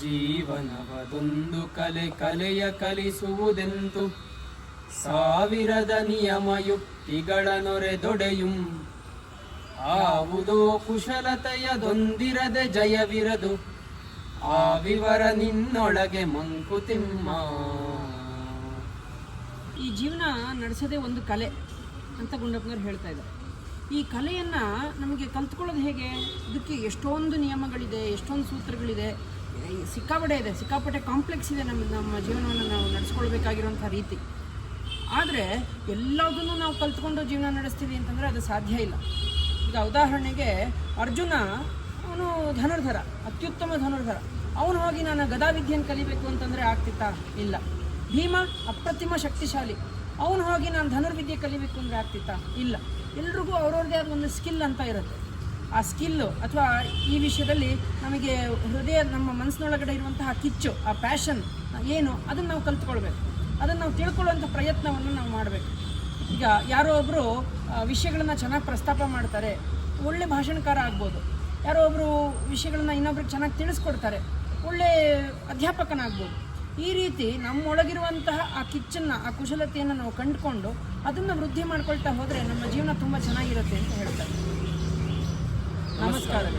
ಜೀವನವದೊಂದು ಕಲೆ, ಕಲೆಯ ಕಲಿಸುವುದೆಂತು? ಸಾವಿರದ ನಿಯಮಯುಕ್ತಿಗಳ ನೊರೆದೊಡೆಯುಂ. ಆವುದೋ ಕುಶಲತೆಯದೊಂದಿರದೆ ಜಯವಿರದು. ಆ ವಿವರ ನಿನ್ನೊಳಗೆ ಮಂಕುತಿಮ್ಮ ಈ ಜೀವನ ನಡೆಸೋದೇ ಒಂದು ಕಲೆ ಅಂತ ಗುಂಡಪ್ಪನವ್ರು ಹೇಳ್ತಾ ಇದ್ದಾರೆ. ಈ ಕಲೆಯನ್ನು ನಮಗೆ ಕಲ್ತ್ಕೊಳ್ಳೋದು ಹೇಗೆ? ಇದಕ್ಕೆ ಎಷ್ಟೊಂದು ನಿಯಮಗಳಿದೆ, ಎಷ್ಟೊಂದು ಸೂತ್ರಗಳಿದೆ. ಸಿಕ್ಕಾಪಟ್ಟೆ ಇದೆ, ಸಿಕ್ಕಾಪಟ್ಟೆ ಕಾಂಪ್ಲೆಕ್ಸ್ ಇದೆ ನಮ್ಮ ನಮ್ಮ ಜೀವನವನ್ನು ನಾವು ನಡೆಸ್ಕೊಳ್ಬೇಕಾಗಿರುವಂಥ ರೀತಿ. ಆದರೆ ಎಲ್ಲದನ್ನು ನಾವು ಕಲ್ತ್ಕೊಂಡು ಜೀವನ ನಡೆಸ್ತೀವಿ ಅಂತಂದರೆ ಅದು ಸಾಧ್ಯ ಇಲ್ಲ. ಈಗ ಉದಾಹರಣೆಗೆ ಅರ್ಜುನ ಅವನು ಧನುರ್ಧರ, ಅತ್ಯುತ್ತಮ ಧನುರ್ಧರ. ಅವನು ಹೋಗಿ ನಾನು ಗದಾವಿದ್ಯೆಯನ್ನು ಕಲಿಬೇಕು ಅಂತಂದರೆ ಆಗ್ತಿತ್ತಾ? ಇಲ್ಲ. ಭೀಮ ಅಪ್ರತಿಮ ಶಕ್ತಿಶಾಲಿ. ಅವನು ಹೋಗಿ ನಾನು ಧನುರ್ವಿದ್ಯೆ ಕಲಿಬೇಕು ಅಂದರೆ ಆಗ್ತಿತ್ತಾ? ಇಲ್ಲ. ಎಲ್ರಿಗೂ ಅವ್ರವ್ರದೇ ಆದ ಒಂದು ಸ್ಕಿಲ್ ಅಂತ ಇರುತ್ತೆ. ಆ ಸ್ಕಿಲ್ಲು ಅಥವಾ ಈ ವಿಷಯದಲ್ಲಿ ನಮಗೆ ಹೃದಯ, ನಮ್ಮ ಮನಸ್ಸಿನೊಳಗಡೆ ಇರುವಂತಹ ಕಿಚ್ಚು, ಆ ಪ್ಯಾಷನ್ ಏನು, ಅದನ್ನು ನಾವು ಕಲ್ತ್ಕೊಳ್ಬೇಕು. ಅದನ್ನು ನಾವು ತಿಳ್ಕೊಳ್ಳುವಂಥ ಪ್ರಯತ್ನವನ್ನು ನಾವು ಮಾಡಬೇಕು. ಈಗ ಯಾರೋ ಒಬ್ಬರು ವಿಷಯಗಳನ್ನು ಚೆನ್ನಾಗಿ ಪ್ರಸ್ತಾಪ ಮಾಡ್ತಾರೆ, ಒಳ್ಳೆ ಭಾಷಣಕಾರ ಆಗ್ಬೋದು. ಯಾರೋ ಒಬ್ಬರು ವಿಷಯಗಳನ್ನ ಇನ್ನೊಬ್ರಿಗೆ ಚೆನ್ನಾಗಿ ತಿಳಿಸ್ಕೊಡ್ತಾರೆ, ಒಳ್ಳೆ ಅಧ್ಯಾಪಕನಾಗ್ಬೋದು. ಈ ರೀತಿ ನಮ್ಮೊಳಗಿರುವಂತಹ ಆ ಕಿಚ್ಚನ್ನು, ಆ ಕುಶಲತೆಯನ್ನು ನಾವು ಕಂಡುಕೊಂಡು ಅದನ್ನು ವೃದ್ಧಿ ಮಾಡ್ಕೊಳ್ತಾ ಹೋದರೆ ನಮ್ಮ ಜೀವನ ತುಂಬ ಚೆನ್ನಾಗಿರುತ್ತೆ ಅಂತ ಹೇಳ್ತಾರೆ. నమస్కారం.